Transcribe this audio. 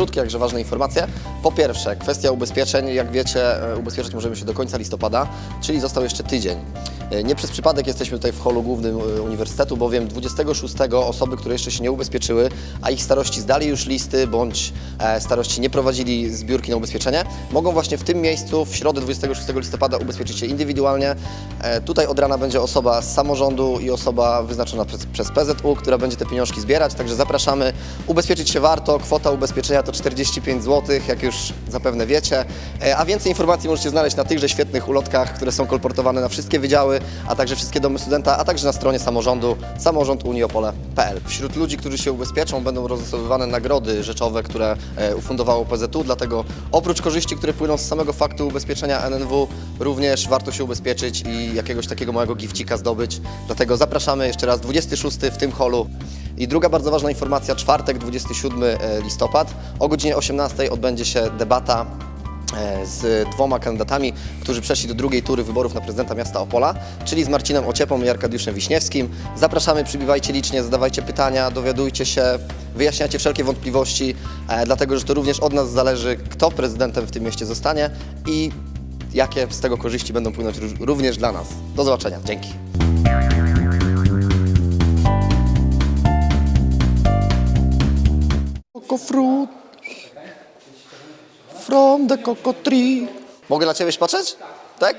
krótkie, jakże ważne informacje. Po pierwsze, kwestia ubezpieczeń. Jak wiecie, e, ubezpieczać możemy się do końca listopada, czyli został jeszcze tydzień. E, Nie przez przypadek jesteśmy tutaj w holu głównym e, uniwersytetu, bowiem 26 osoby, które jeszcze się nie ubezpieczyły, a ich starości zdali już listy, bądź e, starości nie prowadzili zbiórki na ubezpieczenie, mogą właśnie w tym miejscu w środę 26 listopada ubezpieczyć się indywidualnie. Tutaj od rana będzie osoba z samorządu i osoba wyznaczona przez, PZU, która będzie te pieniążki zbierać, także zapraszamy. Ubezpieczyć się warto, kwota ubezpieczenia to 45 zł, jak już zapewne wiecie, a więcej informacji możecie znaleźć na tychże świetnych ulotkach, które są kolportowane na wszystkie wydziały, a także wszystkie domy studenta, a także na stronie samorządu samorząduniopole.pl. Wśród ludzi, którzy się ubezpieczą będą rozlosowywane nagrody rzeczowe, które e, ufundowało PZU, dlatego oprócz korzyści, które płyną z samego faktu ubezpieczenia NNW, również warto się ubezpieczyć i jakiegoś takiego małego gifcika zdobyć. Dlatego zapraszamy jeszcze raz 26 w tym holu. I druga bardzo ważna informacja, czwartek 27 listopad o godzinie 18 odbędzie się debata e, z dwoma kandydatami, którzy przeszli do drugiej tury wyborów na prezydenta miasta Opola, czyli z Marcinem Ociepą i Arkadiuszem Wiśniewskim. Zapraszamy, przybywajcie licznie, zadawajcie pytania, dowiadujcie się, wyjaśniacie wszelkie wątpliwości, e, dlatego że to również od nas zależy, kto prezydentem w tym mieście zostanie i jakie z tego korzyści będą płynąć ró- również dla nas. Do zobaczenia, dzięki. Coco fruit from the coco tree. Mogę na ciebie patrzeć? Tak?